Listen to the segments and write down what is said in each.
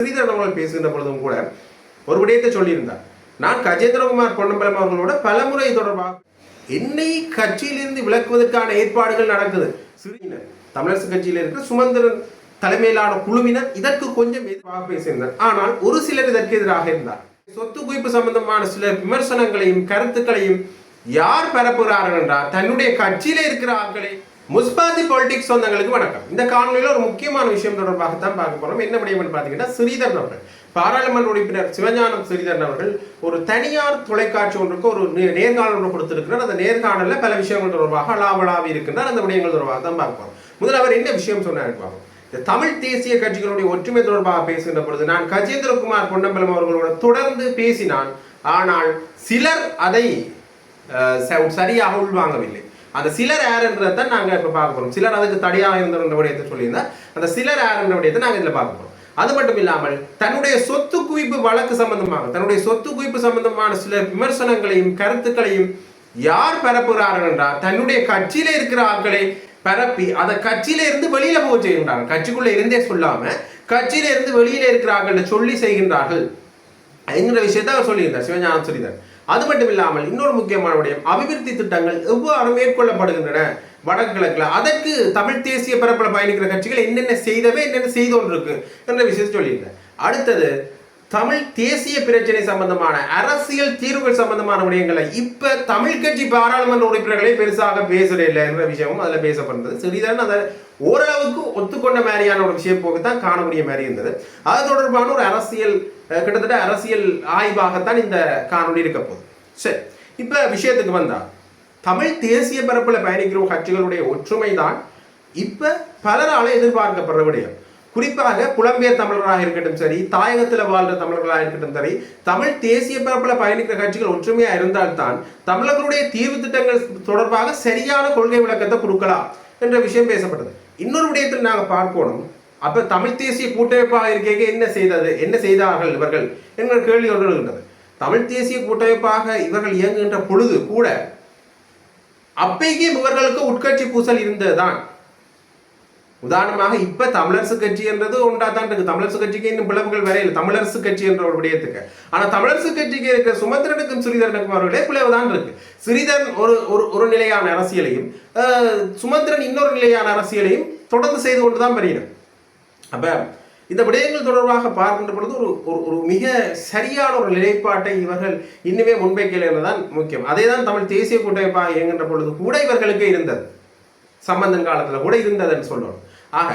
ஸ்ரீதரன் அவர்கள் பேசுகின்ற பொழுதும் கூட ஒரு விடயத்தை சொல்லியிருந்தார். நான் கஜேந்திரகுமார் பொன்னம்பலம் அவர்களோட பலமுறை தொடர்பாக என்னை கட்சியிலிருந்து விளக்குவதற்கான ஏற்பாடுகள் நடக்குது. சிறுவினர் தமிழரசு கட்சியில் இருக்கிற சுமந்திரன் தலைமையிலான குழுவினர் இதற்கு கொஞ்சம் எதிராக பேசியிருந்தார். ஆனால் ஒரு சிலர் இதற்கு எதிராக இருந்தார். சொத்து குவிப்பு சம்பந்தமான சில விமர்சனங்களையும் கருத்துக்களையும் யார் பரப்புகிறார்கள் என்றால் தன்னுடைய கட்சியில இருக்கிற ஆட்களை முஸ்பாதி பொலிட்டிக்ஸ் சொந்தங்களுக்கு வணக்கம். இந்த காணொலியில் ஒரு முக்கியமான விஷயம் தொடர்பாகத்தான் பார்க்க போறோம். என்ன முடியும்னு பார்த்தீங்கன்னா ஸ்ரீதரன் அவர்கள். பாராளுமன்ற உறுப்பினர் சிவஞானம் ஸ்ரீதரன் அவர்கள் ஒரு தனியார் தொலைக்காட்சி ஒன்றுக்கு ஒரு நே- நேர்காணல் ஒன்று கொடுத்திருக்கிறார். அந்த நேர்காணலில் பல விஷயங்கள் தொடர்பாக அலாவலாவி இருக்கின்றார். அந்த விடயங்கள் தொடர்பாக தான் பார்க்க போறோம். முதல்ல அவர் என்ன விஷயம் சொன்னார் பார்ப்போம் இந்த தமிழ் தேசிய கட்சிகளுடைய ஒற்றுமை தொடர்பாக பேசுகின்ற பொழுது நான் கஜேந்திரகுமார் பொன்னம்பலம் அவர்களோட தொடர்ந்து பேசினான். ஆனால் சிலர் அதை சரியாக உள்வாங்கவில்லை. அந்த சிலர் யாருன்றதை நாங்கள் இப்போ பார்க்க போகிறோம் சிலர் அதுக்கு தடையாக இருந்த விடயத்தை சொல்லியிருந்தா அந்த சிலர் யாருன்ற விடயத்தை நாங்கள் இதில் பார்க்க போகிறோம் அது மட்டும் இல்லாமல் தன்னுடைய சொத்து குவிப்பு வழக்கு சம்பந்தமாக தன்னுடைய சொத்து குவிப்பு சம்பந்தமான சில விமர்சனங்களையும் கருத்துக்களையும் யார் பரப்புகிறார்கள் என்றால் தன்னுடைய கட்சியில இருக்கிற ஆட்களை பரப்பி அதை கட்சியில இருந்து வெளியில போக செய்கின்றார்கள். கட்சிக்குள்ள இருந்தே சொல்லாம கட்சியில இருந்து வெளியில இருக்கிற ஆட்களை சொல்லி செய்கின்றார்கள். என்கிற விஷயத்தை அவர் சொல்லியிருந்தார். சிவஞானம் சொல்லியிருந்தார். அது மட்டும் இல்லாமல் இன்னொரு முக்கியமான விடயம் அபிவிருத்தி திட்டங்கள் எவ்வாறு மேற்கொள்ளப்படுகின்றன? வடகிழக்கில் அதற்கு தமிழ் தேசிய பரப்பில் பயணிக்கிற கட்சிகள் என்னென்ன செய்தவே என்னென்ன செய்து இருக்கு என்ற விஷயத்தை சொல்லியிருந்தேன் அடுத்தது தமிழ் தேசிய பிரச்சனை சம்பந்தமான அரசியல் தீர்வுகள் சம்பந்தமான விடயங்களை இப்ப தமிழ் கட்சி பாராளுமன்ற உறுப்பினர்களே பெருசாக பேசுறே இல்லை என்ற விஷயமும் அதில் பேசப்படுறது சரிதான் அதை ஓரளவுக்கு ஒத்துக்கொண்ட மாதிரியான ஒரு விஷயம் போக்குத்தான் காணக்கூடிய மாதிரி இருந்தது. அது தொடர்பான ஒரு அரசியல் கிட்டத்தட்ட அரசியல் ஆய்வாகத்தான் இந்த காணொலி இருக்க போகுது. சரி இப்ப விஷயத்துக்கு வந்தா தமிழ் தேசிய பரப்பில் பயணிக்கிற கட்சிகளுடைய ஒற்றுமை தான் இப்ப பலரால எதிர்பார்க்கப்படுற விடயம். குறிப்பாக புலம்பெயர் தமிழராக இருக்கட்டும் சரி தாயகத்தில் வாழ்ற தமிழர்களாக இருக்கட்டும் சரி தமிழ் தேசிய பரப்பில் பயணிக்கிற கட்சிகள் ஒற்றுமையா இருந்தால்தான் தமிழர்களுடைய தீர்வு திட்டங்கள் தொடர்பாக சரியான கொள்கை விளக்கத்தை கொடுக்கலாம் என்ற விஷயம் பேசப்பட்டது. இன்னொரு விடயத்தில் நாங்கள் பார்க்கணும் அப்ப தமிழ் தேசிய கூட்டமைப்பாக இருக்க என்ன செய்தது? என்ன செய்தார்கள் இவர்கள்? என்கிற கேள்வி ஒன்று தமிழ் தேசிய கூட்டமைப்பாக இவர்கள் இயங்குகின்ற பொழுது கூட அப்பைக்கும் இவர்களுக்கு உட்கட்சி பூசல் இருந்ததுதான். உதாரணமாக இப்ப தமிழரசு கட்சி என்றது ஒன்றா தான் இருக்கு. தமிழரசு கட்சிக்கு இன்னும் பிளவுகள் வரையில் தமிழரசு கட்சி என்ற ஒரு விடயத்துக்கு. ஆனா தமிழரசு கட்சிக்கு இருக்கிற சுமந்திரனுக்கும் சிறிதரனுக்கும் அவர்களே பிளவு தான் இருக்கு. சிறிதரன் ஒரு ஒரு ஒரு நிலையான அரசியலையும் சுமந்திரன் இன்னொரு நிலையான அரசியலையும் தொடர்ந்து செய்து கொண்டு தான் அப்ப இந்த விடயங்கள் தொடர்பாக பார்க்கின்ற பொழுது ஒரு ஒரு ஒரு மிக சரியான ஒரு நிலைப்பாட்டை இவர்கள் இன்னுமே முன்வைக்கலை தான் முக்கியம். அதே தான் தமிழ் தேசிய கூட்டமைப்பாக இயங்குகின்ற பொழுது கூட இவர்களுக்கு இருந்தது. சம்பந்தன் காலத்தில் கூட இருந்ததுன்னு சொல்லணும். ஆக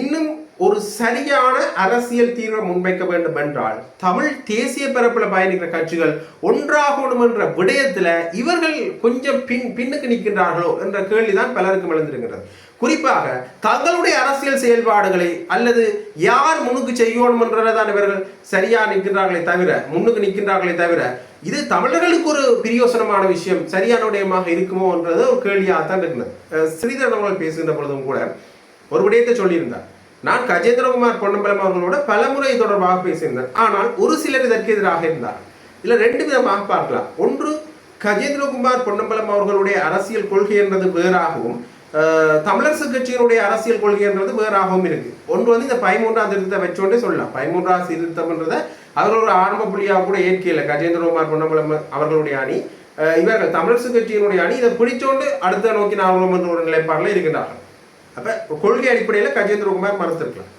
இன்னும் ஒரு சரியான அரசியல் தீர்வை முன்வைக்க வேண்டும் என்றால் தமிழ் தேசிய பரப்பில் பயணிக்கிற கட்சிகள் ஒன்றாகணும் என்ற விடயத்தில் இவர்கள் கொஞ்சம் பின் பின்னுக்கு நிற்கின்றார்களோ என்ற கேள்விதான் பலருக்கும் எழுந்திருக்கிறது. குறிப்பாக தங்களுடைய அரசியல் செயல்பாடுகளை அல்லது யார் முன்னுக்கு செய்யணும் என்றதான் இவர்கள் சரியா நிற்கின்றார்களே தவிர முன்னுக்கு நிற்கின்றார்களே தவிர இது தமிழர்களுக்கு ஒரு பிரியோசனமான விஷயம் சரியான விடயமாக இருக்குமோ என்றது ஒரு கேள்வியாக தான் இருக்கிறது. அஹ் ஸ்ரீதரன் அவர்கள் பேசுகின்ற பொழுதும் கூட ஒரு விடயத்தை சொல்லியிருந்தார். நான் கஜேந்திரகுமார் பொன்னம்பலம் அவர்களோட பலமுறை தொடர்பாக பேசியிருந்தேன். ஆனால் ஒரு சிலர் இதற்கு எதிராக இருந்தார் இதில் ரெண்டு விதமாக பார்க்கலாம். ஒன்று கஜேந்திரகுமார் பொன்னம்பலம் அவர்களுடைய அரசியல் கொள்கை என்றது வேறாகவும் தமிழரசு கட்சியினுடைய அரசியல் கொள்கை என்றது வேறாகவும் இருக்கு. ஒன்று வந்து இந்த பதிமூன்றாம் திருத்தத்தை வச்சோண்டே சொல்லலாம். பதிமூன்றாம் சீர்திருத்தம்ன்றதை அவர்கள் ஒரு ஆரம்ப புள்ளியாக கூட ஏற்கையில் கஜேந்திரகுமார் பொன்னம்பலம் அவர்களுடைய அணி. இவர்கள் தமிழரசு கட்சியினுடைய அணி. இதை பிடிச்சோண்டு அடுத்த நோக்கி நாகலம் என்ற ஒரு நிலைப்பாடில் இருக்கின்றார்கள். அப்ப கொள்கை அடிப்படையில் கஜேந்திரகுமார் மறுத்திருக்கலாம்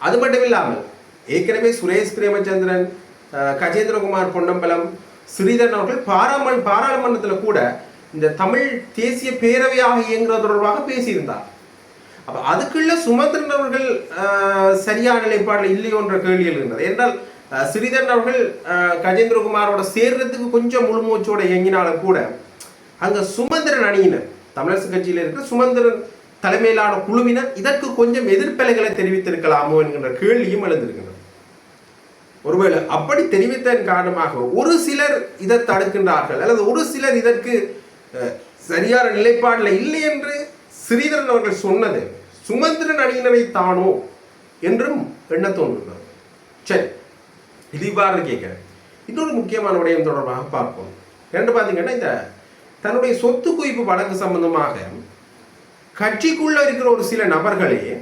அது மட்டும் இல்லாமல் ஏற்கனவே சுரேஷ் பிரேமச்சந்திரன் அஹ், கஜேந்திரகுமார் பொன்னம்பலம் ஸ்ரீதரன் அவர்கள் பாராமன் பாராளுமன்றத்தில் கூட இந்த தமிழ் தேசிய பேரவையாக இயங்குறது தொடர்பாக பேசியிருந்தார். அப்போ அதுக்குள்ள சுமந்திரன் அவர்கள் சரியான நிலைப்பாடு இல்லையோன்ற கேள்வி எழுகின்றது. என்றால் ஸ்ரீதரன் அவர்கள் அஹ், கஜேந்திரகுமாரோட சேர்றதுக்கு கொஞ்சம் முழுமூச்சோட இயங்கினாலும் கூட அங்க சுமந்திரன் அணியினர். தமிழரசு கட்சியில் இருக்கிற சுமந்திரன் தலைமையிலான குழுவினர் இதற்கு கொஞ்சம் எதிர்ப்பலைகளை தெரிவித்திருக்கலாமோ என்கின்ற கேள்வியும் எழுந்திருக்கின்றது ஒருவேளை அப்படி தெரிவித்ததன் காரணமாக ஒரு சிலர் இதை தடுக்கின்றார்கள் அல்லது ஒரு சிலர் இதற்கு சரியான நிலைப்பாடில் இல்லை என்று ஸ்ரீதரன் அவர்கள் சொன்னது சுமந்திரன் அணியினரை தானோ என்றும் எண்ண தோன்றுகிறது. சரி இது இவ்வாறு கேட்கிறேன். இன்னொரு முக்கியமான விடயம் தொடர்பாக பார்ப்போம். ரெண்டு பார்த்தீங்கன்னா இந்த தன்னுடைய சொத்து குவிப்பு வழக்கு சம்பந்தமாக கட்சிக்குள்ள இருக்கிற ஒரு சில நபர்களையே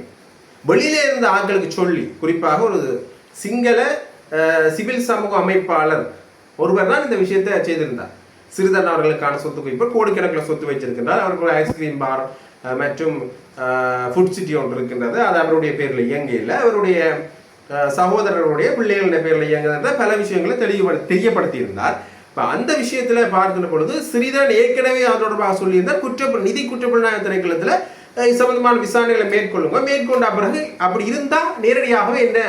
வெளியில இருந்த ஆட்களுக்கு சொல்லி குறிப்பாக ஒரு சிங்கள சிவில் சமூக அமைப்பாளர் ஒருவர் தான் இந்த விஷயத்தை செய்திருந்தார். சிறிதரன் அவர்களுக்கான சொத்து குவிப்பு கோடிக்கணக்கில் சொத்து வைச்சிருக்கின்றார் அவருக்கு ஐஸ்கிரீம் பார் மற்றும் ஃபுட் சிட்டி ஒன்று இருக்கின்றது. அது அவருடைய பேரில் இயங்கையில் அவருடைய சகோதரருடைய பிள்ளைகளுடைய பேரில் இயங்குகின்ற பல விஷயங்களை தெளிவுபடு தெரியப்படுத்தியிருந்தார். இப்போ அந்த விஷயத்தில் பார்க்கின்ற பொழுது சிறிதன் ஏற்கனவே அது தொடர்பாக சொல்லியிருந்தார் குற்ற நிதி குற்றப்புலனாய்வு திணைக்களத்தில் இது சம்பந்தமான விசாரணைகளை மேற்கொள்ளுங்க. மேற்கொண்ட பிறகு அப்படி இருந்தால் நேரடியாகவே என்ன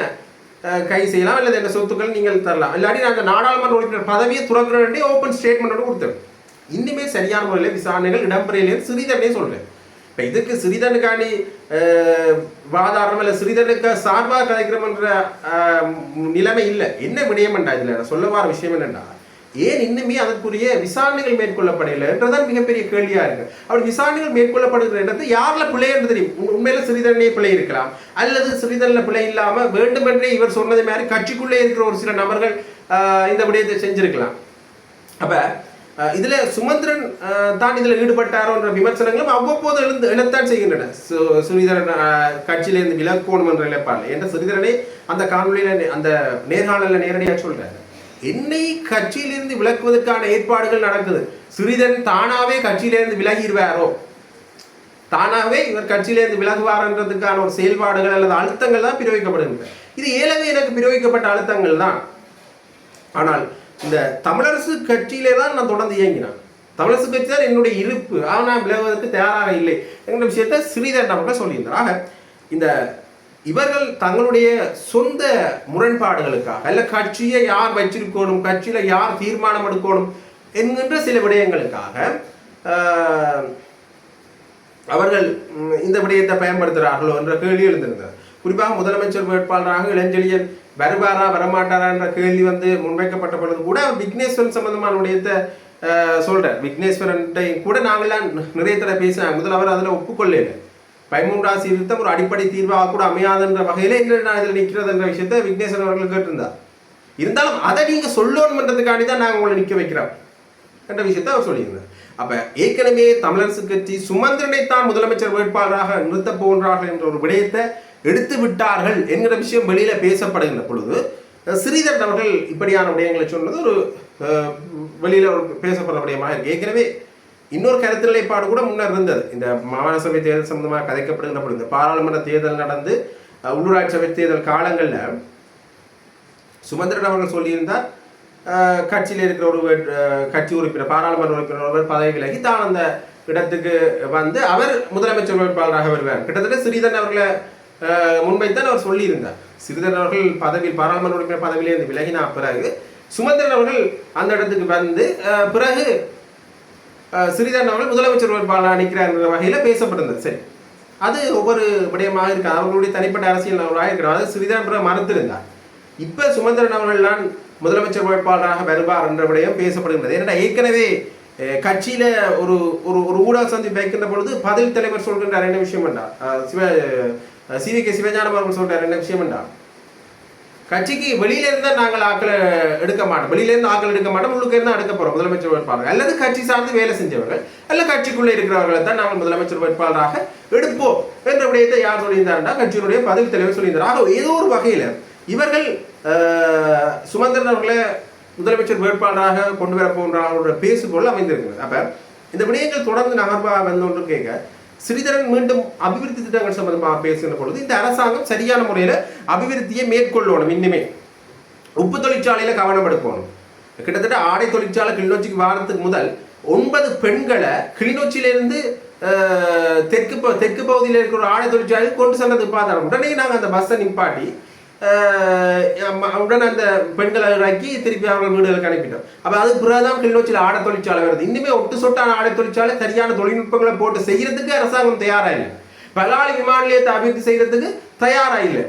கை செய்யலாம். அல்லது என்ன சொத்துக்கள் நீங்கள் தரலாம். இல்லாட்டி நாங்கள் நாடாளுமன்ற உறுப்பினர் பதவியை துறக்கிறேன் வேண்டிய ஓப்பன் ஸ்டேட்மெண்ட்டோட கொடுத்தேன் இன்னுமே சரியான முறையில் விசாரணைகள் இடம்பெறையிலேயே சிறிதனே சொல்கிறேன் இப்போ இதுக்கு சிறிதனுக்காண்டி வாதாரணம் இல்லை சிறிதனுக்கு சார்பாக கதைக்கிறோம்ன்ற நிலைமை இல்லை. என்ன விடயம்ண்டா இதில்? நான் சொல்ல வர விஷயம் என்னென்னா ஏன் இன்னுமே அதற்குரிய விசாரணைகள் மேற்கொள்ளப்படவில்லை என்றதான் மிகப்பெரிய கேள்வியா இருக்கு. அப்படி விசாரணைகள் மேற்கொள்ளப்படுகிற இடத்து யாரில் பிழை என்று தெரியும்? உண்மையில சிறிதரனே பிழை இருக்கலாம். அல்லது சிறிதரன்ல பிழை இல்லாம வேண்டுமென்றே இவர் சொன்னது மாதிரி கட்சிக்குள்ளே இருக்கிற ஒரு சில நபர்கள் இந்த விடயத்தை செஞ்சிருக்கலாம். அப்ப இதுல சுமந்திரன் தான் இதுல ஈடுபட்டாரோன்ற விமர்சனங்களும் அவ்வப்போது எழுந்து எழத்தான் செய்கின்றன. சு- சுரீதரன் கட்சியிலிருந்து விலக்கோணும் என்ற நிலைப்பாடு என்ற சுரீதரனே அந்த காணொலியில நே- அந்த நேர்காணல நேரடியாக சொல்றாரு. என்னை கட்சியிலிருந்து விலக்குவதற்கான ஏற்பாடுகள் நடக்குது. சிறிதன் தானாவே கட்சியிலிருந்து விலகிடுவாரோ? தானாகவே இவர் கட்சியிலிருந்து விலகுவார்ன்றதுக்கான ஒரு செயல்பாடுகள் அல்லது அழுத்தங்கள் தான் பிரயோகிக்கப்படுகின்றன. இது ஏழவே எனக்கு பிரயோகிக்கப்பட்ட அழுத்தங்கள் தான். ஆனால் இந்த தமிழரசு கட்சியிலே தான் நான் தொடர்ந்து இயங்கினேன். தமிழரசு கட்சி தான் என்னுடைய இருப்பு. ஆனால் நான் விலகுவதற்கு தயாராக இல்லை. என்கிற விஷயத்தை ஸ்ரீதரன் அவர்கள் சொல்லியிருந்தார். ஆக இந்த இவர்கள் தங்களுடைய சொந்த முரண்பாடுகளுக்காக அல்ல கட்சியை யார் வச்சிருக்கணும்? கட்சியில யார் தீர்மானம் எடுக்கணும்? என்கின்ற சில விடயங்களுக்காக அவர்கள் இந்த விடயத்தை பயன்படுத்துகிறார்களோ என்ற கேள்வி எழுந்திருந்தது. குறிப்பாக முதலமைச்சர் வேட்பாளராக இளஞ்செழியன் வருவாரா வரமாட்டாரா என்ற கேள்வி வந்து முன்வைக்கப்பட்ட பொழுது கூட விக்னேஸ்வரன் சம்பந்தமான விடயத்தை சொல்கிறார் விக்னேஸ்வரன் கூட நாங்களாம் நிறைய தடவை பேசினாங்க. முதல்ல அவர் அதில் ஒப்புக்கொள்ளலை. பதிமூன்றாம் சீர்திருத்தம் ஒரு அடிப்படை தீர்வாக கூட அமையாதுன்ற வகையில என்ன நான் இதில் நிற்கிறது என்ற விஷயத்தை விக்னேஸ்வரன் அவர்கள் கேட்டிருந்தார். இருந்தாலும் அதை நீங்க சொல்லணும்ன்றதுக்காண்டி தான் நாங்கள் உங்களை நிற்க வைக்கிறோம் என்ற விஷயத்தை அவர் சொல்லியிருந்தார். அப்ப ஏற்கனவே தமிழரசு கட்சி சுமந்திரனை தான் முதலமைச்சர் வேட்பாளராக நிறுத்தப் போன்றார்கள் என்ற ஒரு விடயத்தை எடுத்து விட்டார்கள் என்கிற விஷயம் வெளியில பேசப்படுகின்ற பொழுது அஹ், ஸ்ரீதரன் அவர்கள் இப்படியான விடயங்களை சொன்னது ஒரு வெளியில் வெளியில ஒரு பேசப்படுற விடயமாக இருக்கு. ஏற்கனவே இன்னொரு கருத்து நிலைப்பாடு கூட முன்னர் இருந்தது. இந்த மாகாண சபை தேர்தல் சம்பந்தமாக கதைக்கப்படுகின்ற பொழுது இந்த பாராளுமன்ற தேர்தல் நடந்து உள்ளூராட்சி சபை தேர்தல் காலங்களில் சுமந்திரன் அவர்கள் சொல்லியிருந்தார் கட்சியில் இருக்கிற ஒரு கட்சி உறுப்பினர் பாராளுமன்ற உறுப்பினர் ஒருவர் பதவி விலகி தான் அந்த இடத்துக்கு வந்து அவர் முதலமைச்சர் வேட்பாளராக வருவார். கிட்டத்தட்ட சிறிதரன் அவர்களை முன்வைத்தான் அவர் சொல்லியிருந்தார். சிறிதரன் அவர்கள் பதவியில் பாராளுமன்ற உறுப்பினர் பதவியிலிருந்து விலகினா பிறகு சுமந்திரன் அவர்கள் அந்த இடத்துக்கு வந்து பிறகு அஹ், அவர்கள் முதலமைச்சர் வேட்பாளராக நிற்கிறார் என்ற வகையில் பேசப்பட்டிருந்தது. சரி. அது ஒவ்வொரு விடயமாக இருக்கு அவர்களுடைய தனிப்பட்ட அரசியல் நபராக இருக்கிறோம் அது சிறிதரன் பிறகு மறுத்திருந்தார். இப்போ சுமந்திரன் அவர்கள்தான் முதலமைச்சர் வேட்பாளராக வருவார் என்ற விடயம் பேசப்படுகின்றது. ஏன்னா ஏற்கனவே கட்சியில் கட்சியில ஒரு ஒரு ஒரு ஊடக சந்திப்பு வைக்கின்ற பொழுது பதில் தலைவர் சொல்கின்ற என்ன விஷயம் என்றார் சிவ சிவி கே சிவஞானம் அவர்கள் சொல்றார் என்ன விஷயம் என்றார் கட்சிக்கு வெளியில இருந்தா நாங்கள் ஆக்களை எடுக்க மாட்டோம். வெளியில இருந்து ஆக்கள் எடுக்க மாட்டோம் உள்ளுக்கு இருந்தா எடுக்க போறோம். முதலமைச்சர் வேட்பாளர் அல்லது கட்சி சார்ந்து வேலை செஞ்சவர்கள். அல்ல கட்சிக்குள்ள இருக்கிறவர்களை தான் நாங்கள் முதலமைச்சர் வேட்பாளராக எடுப்போம் என்ற விடயத்தை யார் சொல்லியிருந்தாருன்னா கட்சியினுடைய பதவி தலைவர் சொல்லியிருந்தார். ஆக ஏதோ ஒரு வகையில இவர்கள் சுமந்திரன் அவர்களை முதலமைச்சர் வேட்பாளராக கொண்டு வர போன்ற பேசுபொருள் அமைந்திருக்கிறது. அப்ப இந்த விடயங்கள் தொடர்ந்து நகர்வாக வந்தோன்று கேட்க ஸ்ரீதரன் மீண்டும் அபிவிருத்தி திட்டங்கள் சம்பந்தமாக பேசுகிற பொழுது இந்த அரசாங்கம் சரியான முறையில் அபிவிருத்தியை மேற்கொள்ளணும் இன்னுமே உப்பு தொழிற்சாலையில் கவனம் எடுக்கணும். கிட்டத்தட்ட ஆடை தொழிற்சாலை கிளிநொச்சிக்கு வாரத்துக்கு முதல் ஒன்பது பெண்களை கிளிநொச்சியிலிருந்து தெற்கு ப- தெற்கு பகுதியில் இருக்கிற ஒரு ஆடை தொழிற்சாலையில் கொண்டு சென்றது பார்த்தோம் உடனே நாங்கள் அந்த பஸ்ஸை நிப்பாட்டி உடனே அந்த பெண்களை இறக்கி திருப்பி அவர்கள் வீடுகளுக்கு அனுப்பிட்டோம் அப்போ அது பிறகுதான் கிளிநொச்சியில் ஆடை தொழிற்சாலை வருது. இனிமேல் ஒட்டு சொட்டான ஆடை தொழிற்சாலை சரியான தொழில்நுட்பங்களை போட்டு செய்யறதுக்கு அரசாங்கம் தயாராக இல்லை. பலாளி விமான நிலையத்தை அபிவிருத்தி செய்யறதுக்கு தயாராக இல்லை.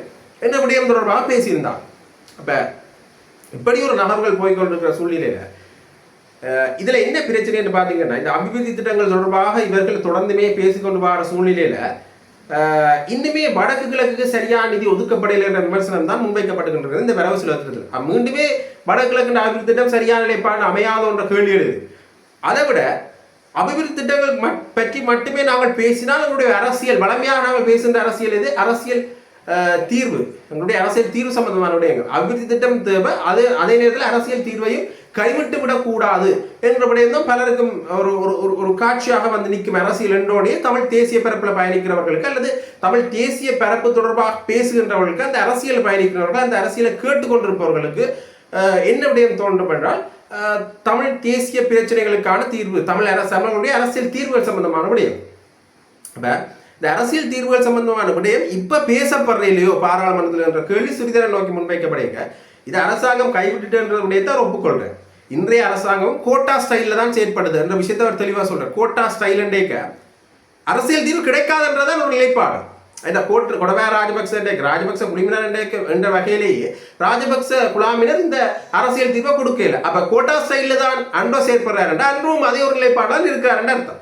என்ன விடயம் தொடர்பாக பேசியிருந்தான். அப்போ இப்படி ஒரு நகர்வுகள் போய்கொண்டிருக்கிற சூழ்நிலையில் இதில் என்ன பிரச்சனைன்னு பார்த்தீங்கன்னா இந்த அபிவிருத்தி திட்டங்கள் தொடர்பாக இவர்கள் தொடர்ந்துமே பேசிக்கொண்டு வர சூழ்நிலையில் இன்னுமே வடக்கு கிழக்குக்கு சரியான நிதி ஒதுக்கப்படையில் என்ற விமர்சனம் தான் முன்வைக்கப்பட்டுகின்றது இந்த வரவு செலவு திட்டத்தில் மீண்டுமே வடக்கு கிழக்கு அபிவிருத்தி திட்டம் சரியான நிலைப்பாடு அமையாத என்ற கேள்வி எழுது. அதை விட அபிவிருத்தி திட்டங்கள் பற்றி மட்டுமே நாங்கள் பேசினால் எங்களுடைய அரசியல் வளமையாக நாங்கள் பேசுகின்ற அரசியல் இது அரசியல் தீர்வு. எங்களுடைய அரசியல் தீர்வு சம்பந்தமான விடயங்கள். அபிவிருத்தி திட்டம் தேவை. அது அதே நேரத்தில் அரசியல் தீர்வையும் கைவிட்டு விடக்கூடாது என்ற விடயம் பலருக்கும் ஒரு ஒரு ஒரு- ஒரு காட்சியாக வந்து நிற்கும் அரசியல் என்றோடைய தமிழ் தேசிய பரப்பில் பயணிக்கிறவர்களுக்கு அல்லது தமிழ் தேசிய பரப்பு தொடர்பாக பேசுகின்றவர்களுக்கு அந்த அரசியல் பயணிக்கிறவர்கள் அந்த அரசியலை கேட்டுக்கொண்டிருப்பவர்களுக்கு என்ன விடயம் தோன்றும் என்றால் தமிழ் தேசிய பிரச்சனைகளுக்கான தீர்வு தமிழ் அரசு தமிழர்களுடைய அரசியல் தீர்வுகள் சம்பந்தமான விடயம். இந்த அரசியல் தீர்வுகள் சம்பந்தமான விடயம் இப்ப பேசப்படுறையிலையோ பாராளுமன்றத்தில் என்ற கேள்வி சுரிதரை நோக்கி முன்வைக்கப்படுங்க இது அரசாங்கம் கைவிட்டுன்ற விடயத்தை ஒப்புக்கொள்றேன். இன்றைய அரசாங்கம் கோட்டா ஸ்டைல்ல தான் செயற்படுது என்ற விஷயத்தை அவர் தெளிவாக சொல்றார். கோட்டா ஸ்டைல் அரசியல் தீர்வு கிடைக்காதுன்றதான் ஒரு நிலைப்பாடு. இந்த கோட்டு கொடவே ராஜபக்ச ராஜபக்ச குடிமினர் என்ற வகையிலேயே ராஜபக்ச குழாமினர் இந்த அரசியல் தீர்வை கொடுக்கல. அப்ப கோட்டா ஸ்டைலில் தான் அன்றோ செயற்படுறாரு அன்றும் அதே ஒரு நிலைப்பாடால் இருக்காருன்னு அர்த்தம்.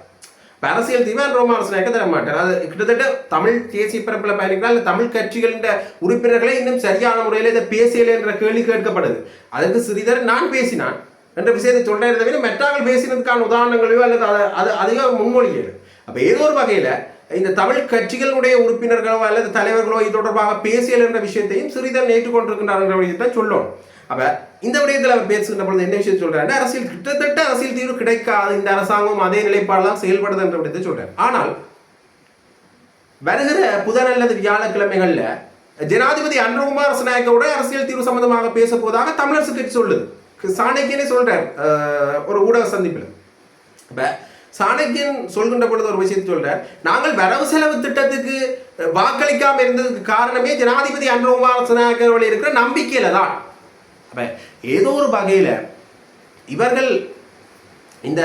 இப்போ அரசியல் திவான் அன்றோ அரசனாக்க தர மாட்டார் அது கிட்டத்தட்ட தமிழ் தேசிய பரப்பில் பயணிக்கிறால் தமிழ் கட்சிகளின் உறுப்பினர்களே இன்னும் சரியான முறையில் இதை பேசியலை என்ற கேள்வி கேட்கப்படுது. அதற்கு சிறிதர் நான் பேசினான் என்ற விஷயத்தை சொல்றதை தவிர மெட்ராவில் பேசினதுக்கான உதாரணங்களையோ அல்லது அதை- அது அதிகம் முன்மொழிகிறது அப்போ ஏதோ ஒரு வகையில் இந்த தமிழ் கட்சிகளுடைய உறுப்பினர்களோ அல்லது தலைவர்களோ இது தொடர்பாக பேசியல் என்ற விஷயத்தையும் சிறிதர் ஏற்றுக்கொண்டிருக்கின்றார் என்ற விஷயத்தை சொல்லணும் அப்போ இந்த விடயத்தில் அவர் பேசுகின்ற பொழுது என்ன விஷயம் சொல்றாரு? அரசியல் கிட்டத்தட்ட அரசியல் தீர்வு கிடைக்காது. இந்த அரசாங்கம் அதே நிலைப்பாடெல்லாம் செயல்படுது என்ற விடயத்தை ஆனால் வருகிற புதன் அல்லது வியாழக்கிழமைகள்ல ஜனாதிபதி அன்ரகுமார் நாயக்கோட அரசியல் தீர்வு சம்பந்தமாக பேச போதாக தமிழரசு கட்சி சொல்லுது. சாணக்கியனே சொல்றார் ஒரு ஊடக சந்திப்பில். அப்ப சாணக்கியன் சொல்கின்ற பொழுது ஒரு விஷயத்தை சொல்றார். நாங்கள் வரவு செலவு திட்டத்துக்கு வாக்களிக்காமல் வாக்களிக்காம இருந்ததுக்கு காரணமே ஜனாதிபதி அன்ரகுமார் நாயக்கர்கள் இருக்கிற நம்பிக்கையில தான். அப்ப ஏதோ ஒரு வகையில் இவர்கள் இந்த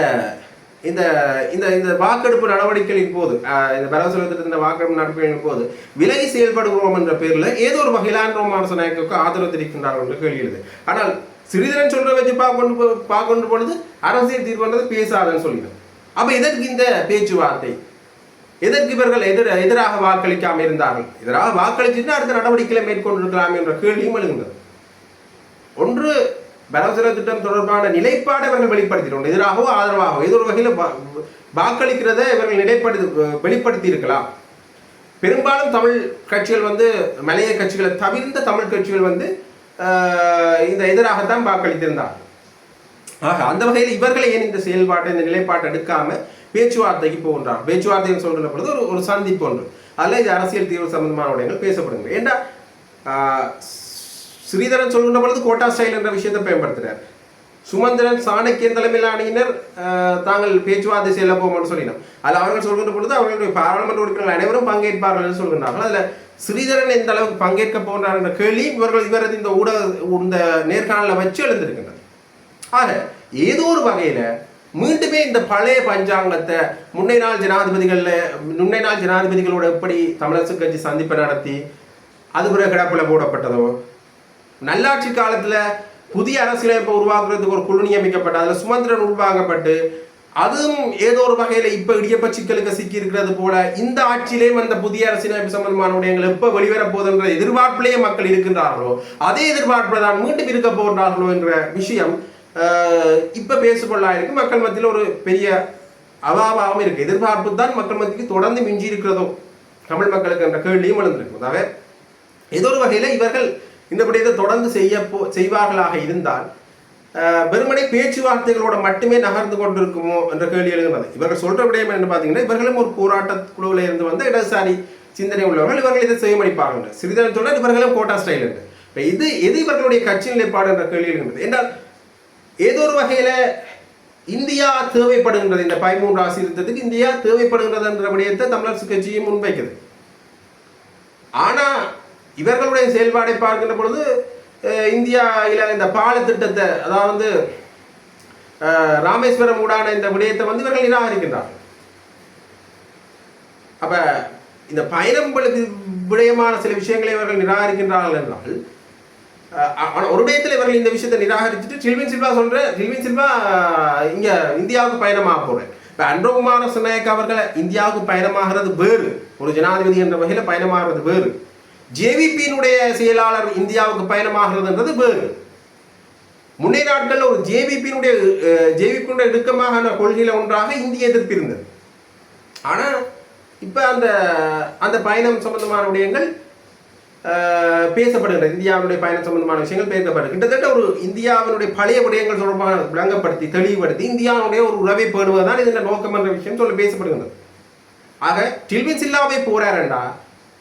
இந்த இந்த இந்த வாக்கெடுப்பு நடவடிக்கைகளின் போது இந்த வரவு இந்த வாக்கெடுப்பு நடவடிக்கைகளின் போது விலகி செயல்படுகிறோம் என்ற பேரில் ஏதோ ஒரு வகையிலான ரோமானச நாயக்கு ஆதரவு தெரிவிக்கின்றார்கள் என்று கேள்கிறது ஆனால் சிறிதரன் சொல்ற வச்சு பார்க்கொண்டு பார்க்கொண்டு பொழுது அரசியல் தீர்வுன்றது பேசாதன்னு சொல்லிடும். அப்போ எதற்கு இந்த பேச்சுவார்த்தை? எதற்கு இவர்கள் எதிர எதிராக வாக்களிக்காமல் இருந்தார்கள்? எதிராக வாக்களிச்சுட்டு அடுத்த நடவடிக்கைகளை மேற்கொண்டிருக்கலாம் என்ற கேள்வியும் எழுகின்றது. ஒன்று பரவசர திட்டம் தொடர்பான நிலைப்பாடை இவர்கள் வெளிப்படுத்தினோம் எதிராகவோ ஆதரவாகவோ ஏதோ ஒரு வகையில் வா- வாக்களிக்கிறதை இவர்கள் நிலைப்படுத்தி வெளிப்படுத்தி இருக்கலாம் பெரும்பாலும் தமிழ் கட்சிகள் வந்து மலைய கட்சிகளை தவிர்ந்த தமிழ் கட்சிகள் வந்து இந்த எதிராகத்தான் வாக்களித்திருந்தார்கள். ஆக அந்த வகையில் இவர்களை ஏன் இந்த செயல்பாட்டை இந்த நிலைப்பாட்டை எடுக்காம பேச்சுவார்த்தைக்கு போகின்றார் பேச்சுவார்த்தைன்னு சொல்கிற பொழுது ஒரு ஒரு சந்திப்பு ஒன்று. அதில் இது அரசியல் தீர்வு சம்பந்தமான விடயங்கள் பேசப்படுங்கள் ஏண்டா ஸ்ரீதரன் சொல்கின்ற பொழுது கோட்டா ஸ்டைல் என்ற விஷயத்தை பயன்படுத்துறார். சுமந்திரன் சாணக்கியன் தலைமையில் அணியினர் தாங்கள் பேச்சுவார்த்தை செல்ல போவோம்னு சொல்லினோம். அதில் அவர்கள் சொல்கின்ற பொழுது அவர்களுடைய பாராளுமன்ற உறுப்பினர்கள் அனைவரும் பங்கேற்பார்கள் என்று சொல்கின்றார்கள். அதில் ஸ்ரீதரன் எந்த அளவுக்கு பங்கேற்க போனார் என்ற கேள்வி இவர்கள் இவரது இந்த ஊடக இந்த நேர்காணலை வச்சு எழுந்திருக்கின்றது. ஆக ஏதோ ஒரு வகையில் மீண்டுமே இந்த பழைய பஞ்சாங்கத்தை முன்னை நாள் ஜனாதிபதிகளில் முன்னை நாள் ஜனாதிபதிகளோட எப்படி தமிழரசு கட்சி சந்திப்பை நடத்தி அது பிறகு கிடப்பில் போடப்பட்டதோ நல்லாட்சி காலத்தில் புதிய அரசியலமைப்பை உருவாக்குறதுக்கு ஒரு குழு நியமிக்கப்பட்டு அதில் சுமந்திரன் உருவாக்கப்பட்டு அதுவும் ஏதோ ஒரு வகையில் இப்போ இடியப்ப சிக்கலுக்கு சிக்கி இருக்கிறது போல இந்த ஆட்சியிலேயும் அந்த புதிய அரசியலமைப்பு சம்பந்தமான விடயங்கள் எப்போ வெளிவர போதுன்ற எதிர்பார்ப்பிலேயே மக்கள் இருக்கின்றார்களோ அதே எதிர்பார்ப்பில் தான் மீண்டும் இருக்க போகின்றார்களோ என்ற விஷயம் இப்போ பேசிக்கொள்ளா பேசுபொள்ளா இருக்கு மக்கள் மத்தியில் ஒரு பெரிய அவாவாகவும் இருக்கு. எதிர்பார்ப்பு தான் மக்கள் மத்திக்கு தொடர்ந்து மிஞ்சி இருக்கிறதோ தமிழ் மக்களுக்கு என்ற கேள்வியும் எழுந்திருக்கும். அதாவது ஏதோ ஒரு வகையில் இவர்கள் இந்த விடயத்தை தொடர்ந்து செய்ய போ செய்வார்களாக இருந்தால் வெறுமனை பேச்சுவார்த்தைகளோட மட்டுமே நகர்ந்து கொண்டிருக்குமோ என்ற கேள்வி எழுகிறது இவர்கள் சொல்ற விடயம் என்ன பார்த்தீங்கன்னா இவர்களும் ஒரு போராட்ட குழுவில் இருந்து வந்த இடதுசாரி சிந்தனை உள்ளவர்கள் இவர்கள் இதை செய்யமளிப்பார்கள் சிறிதரன் சொன்னால் இவர்களும் கோட்டா ஸ்டைல் என்று. இப்போ இது எது இவர்களுடைய கட்சி நிலைப்பாடு என்ற கேள்வி எழுகிறது. என்றால் ஏதோ ஒரு வகையில் இந்தியா தேவைப்படுகின்றது. இந்த பதிமூன்று ஆசிரியத்துக்கு இந்தியா தேவைப்படுகின்றது என்ற விடயத்தை தமிழரசு கட்சியும் முன்வைக்குது. ஆனால் இவர்களுடைய செயல்பாடை பார்க்கின்ற பொழுது இந்தியாவில் இந்த பாலத்திட்டத்தை அதாவது ராமேஸ்வரம் ஊடான இந்த விடயத்தை வந்து இவர்கள் நிராகரிக்கின்றார்கள். அப்ப இந்த பயணம் விடயமான சில விஷயங்களை இவர்கள் நிராகரிக்கின்றார்கள் என்றால் ஒரு விடயத்தில் இவர்கள் இந்த விஷயத்தை நிராகரிச்சுட்டு சில்வின் சில்வா சொல்ற சில்வின் சில்வா இங்கே இங்க இந்தியாவுக்கு பயணமாக போறேன் இப்போ அன்றகுமார சிநாயக் அவர்களை இந்தியாவுக்கு பயணமாகிறது வேறு. ஒரு ஜனாதிபதி என்ற வகையில் பயணமாகிறது வேறு. ஜேவிபியினுடைய செயலாளர் இந்தியாவுக்கு பயணமாகிறதுன்றது வேறு. முன்னே நாட்களில் ஒரு ஜேவிபியினுடைய ஜேவிபியினுடைய இடுக்கமாக கொள்கையில் ஒன்றாக இந்திய எதிர்ப்பு இருந்தது. ஆனால் இப்போ அந்த அந்த பயணம் சம்பந்தமான விடயங்கள் அஹ், இந்தியாவினுடைய பயணம் சம்பந்தமான விஷயங்கள் பேசப்படுது கிட்டத்தட்ட ஒரு இந்தியாவினுடைய பழைய விடயங்கள் தொடர்பாக விளங்கப்படுத்தி தெளிவுபடுத்தி இந்தியாவுடைய ஒரு உறவை பேணுவதுதான் இதன் நோக்கம் என்ற விஷயம் சொல்ல பேசப்படுகின்றது. ஆக டில்வின் சில்லாவை போறாரண்டா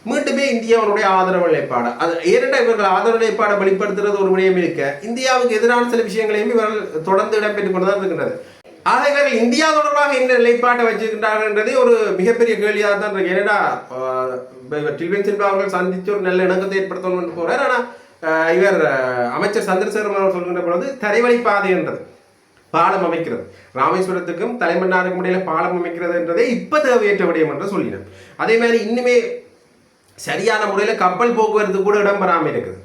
மீண்டுமே இந்தியாவுடைய ஆதரவு நிலைப்பாடு. அது ஏனென்றால் இவர்கள் ஆதரவு நிலைப்பாடை வெளிப்படுத்துறது ஒரு விடயம் இருக்க இந்தியாவுக்கு எதிரான சில விஷயங்களையும் இவர்கள் தொடர்ந்து இடம்பெற்றுக் கொண்டுதான் இருக்கின்றது. ஆக இவர்கள் இந்தியா தொடர்பாக என்ன நிலைப்பாட்டை வச்சிருக்கின்றார்கள் என்றதே ஒரு மிகப்பெரிய கேள்வியாக தான் இருக்கு. ஏன்னா ஆஹ், டில்வின் சில்வா அவர்கள் சந்தித்து ஒரு நல்ல இணக்கத்தை ஏற்படுத்தணும் என்று போறார் ஆனால் இவர் அமைச்சர் சந்திரசேகரன் அவர்கள் சொல்கின்ற பொழுது தரைவழி பாதை என்றது பாலம் அமைக்கிறது. ராமேஸ்வரத்துக்கும் தலைமன்னாருக்கும் இடையில பாலம் அமைக்கிறது என்றதே இப்ப தேவையற்ற விடயம் என்று சொல்லினார். அதே மாதிரி இன்னுமே சரியான முறையில் கப்பல் போக்குவரத்து கூட இடம்பெறாமல் இருக்குது.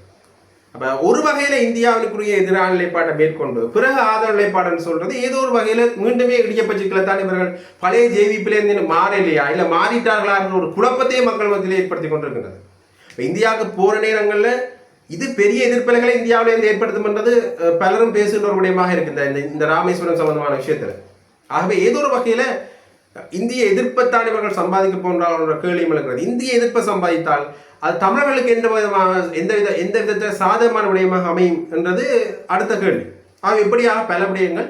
அப்போ ஒரு வகையில் இந்தியாவிற்குரிய எதிரான நிலைப்பாட்டை மேற்கொண்டு பிறகு ஆதரவு நிலைப்பாடுன்னு சொல்கிறது ஏதோ ஒரு வகையில் மீண்டுமே இடியப்பச்சுக்களை தான் இவர்கள் பழைய ஜேவிப்பிலேருந்து மாறலையா இல்லை மாறிட்டார்களா என்ற ஒரு குழப்பத்தையே மக்கள் மத்தியில் ஏற்படுத்தி கொண்டிருக்கிறது இப்போ இந்தியாவுக்கு போகிற நேரங்களில் இது பெரிய எதிர்ப்பலைகளை இந்தியாவிலேருந்து ஏற்படுத்தும் என்றது பலரும் பேசுகின்ற ஒரு விடயமாக இருக்குது இந்த இந்த ராமேஸ்வரம் சம்பந்தமான விஷயத்தில். ஆகவே ஏதோ ஒரு வகையில் இந்திய எதிர்ப்பைத்தான் இவர்கள் சம்பாதிக்க போன்றால் கேள்வியும் இருக்கிறது இந்திய எதிர்ப்பை சம்பாதித்தால் அது தமிழர்களுக்கு எந்த விதமாக எந்த வித எந்த விதத்தில் சாதகமான விடயமாக அமையும் என்றது அடுத்த கேள்வி. ஆக இப்படியாக பல விடயங்கள்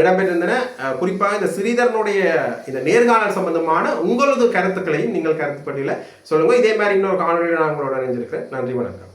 இடம்பெற்றிருந்தன. குறிப்பாக இந்த ஸ்ரீதரனுடைய இந்த நேர்காணல் சம்பந்தமான உங்களது கருத்துக்களையும் நீங்கள் கருத்து பட்டியல சொல்லுங்கள் இதே மாதிரி இன்னொரு காணொலியில் நான் உங்களோட இணைஞ்சிருக்கிறேன் நன்றி வணக்கம்.